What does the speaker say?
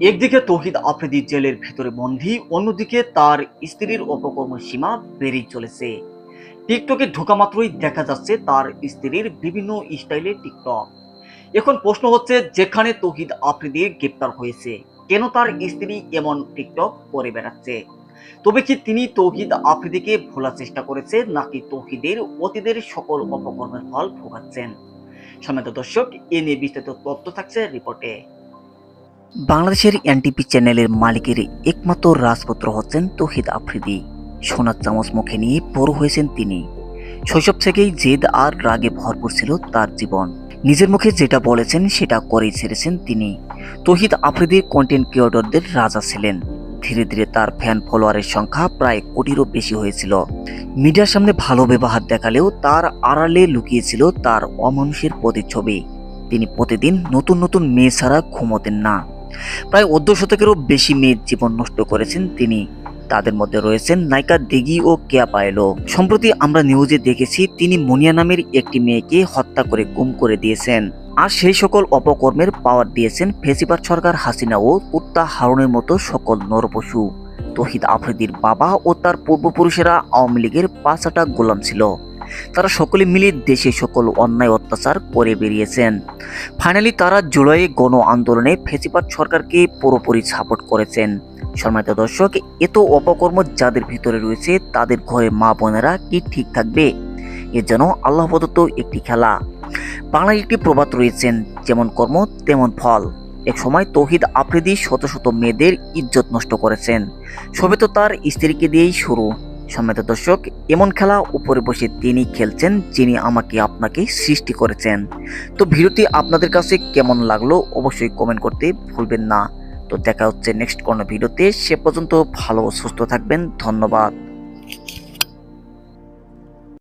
একদিকে তৌহিদ আফ্রিদি জেলের ভিতরে বন্দী, অন্যদিকে তার স্ত্রীর অপকর্ম সীমা বেড়েই চলেছে। টিকটকে ঢোকা মাত্রই দেখা যাচ্ছে তার স্ত্রীর বিভিন্ন স্টাইলে টিকটক। এখন প্রশ্ন হচ্ছে, যেখানে তৌহিদ আফ্রিদি গ্রেপ্তার হয়েছে? কেন তার স্ত্রী এমন টিকটক করে বেড়াচ্ছে? তবে কি তিনি তৌহিদ আফ্রিদিকে ভোলার চেষ্টা করেছে, নাকি তৌহিদের অতীতের সকল অপকর্মের ফল ভোগাচ্ছেন? সম্মানিত দর্শক, এ নিয়ে বিস্তারিত তথ্য থাকছে রিপোর্টে। বাংলাদেশের এনটিপি চ্যানেলের মালিকের একমাত্র রাজপুত্র হচ্ছেন তৌহিদ আফ্রিদি। সোনার চামচ মুখে নিয়ে বড় হয়েছেন তিনি। শৈশব থেকেই জেদ আর রাগে ভরপুর ছিল তার জীবন। নিজের মুখে যেটা বলেছেন, সেটা করেই ছেড়েছেন তিনি। তৌহিদ আফ্রিদি কন্টেন্ট ক্রিয়েটরদের রাজা ছিলেন। ধীরে ধীরে তার ফ্যান ফলোয়ারের সংখ্যা প্রায় কোটিরও বেশি হয়েছিল। মিডিয়ার সামনে ভালো ব্যবহার দেখালেও তার আড়ালে লুকিয়েছিল তার অমানুষের প্রতিচ্ছবি। তিনি প্রতিদিন নতুন নতুন মেয়ে ছাড়া ঘুমোতেন না। প্রায় অর্ধ শতকেরও বেশি মেয়ের জীবন নষ্ট করেছেন তিনি। তাদের মধ্যে রয়েছেন নায়িকা দিঘি ও কেয়া পায়েলো। সম্প্রতি আমরা নিউজে দেখেছি, তিনি মুনিয়া নামের একটি মেয়েকে হত্যা করে গুম করে দিয়েছেন। আর সেই সকল অপকর্মের পাওয়ার দিয়েছেন ফেসিবাদ সরকার হাসিনা ও কুত্তা হারুনের মতো সকল নরপশু। তহিদ আফ্রিদির বাবা ও তার পূর্বপুরুষেরা আওয়ামী লীগের পাঁচাটা গোলাম ছিল। তারা সকলে মিলে দেশে সকল অন্যায় অত্যাচার করে বেরিয়েছেন। ফাইনালি তারা জুলাইয়ে গণ আন্দোলনে ফেসিবাদ সরকারকে পুরোপুরি সাপোর্ট করেছেন। সম্মানিত দর্শক এত অপকর্ম যাদের ভিতরে রয়েছে, তাদের ঘরে মা বোনেরা কি ঠিক থাকবে? এর যেন আল্লাহ প্রদত্ত একটি খেলা। বাংলায় একটি প্রবাদ রয়েছেন, যেমন কর্ম, তেমন ফল। এক সময় তৌহিদ আফ্রিদি শত শত মেয়েদের ইজ্জত নষ্ট করেছেন। সবে তো তার স্ত্রীকে দিয়েই শুরু। সম্মানিত দর্শক, এমন খেলা উপরে বসে তিনি খেলছেন যিনি আমাকে আপনাকে সৃষ্টি করেছেন। তো ভিডিওটি আপনাদের কাছে কেমন লাগল অবশ্যই কমেন্ট করতে ভুলবেন না। তো দেখা হচ্ছে নেক্সট কোনো ভিডিওতে। সে পর্যন্ত ভালো সুস্থ থাকবেন। ধন্যবাদ।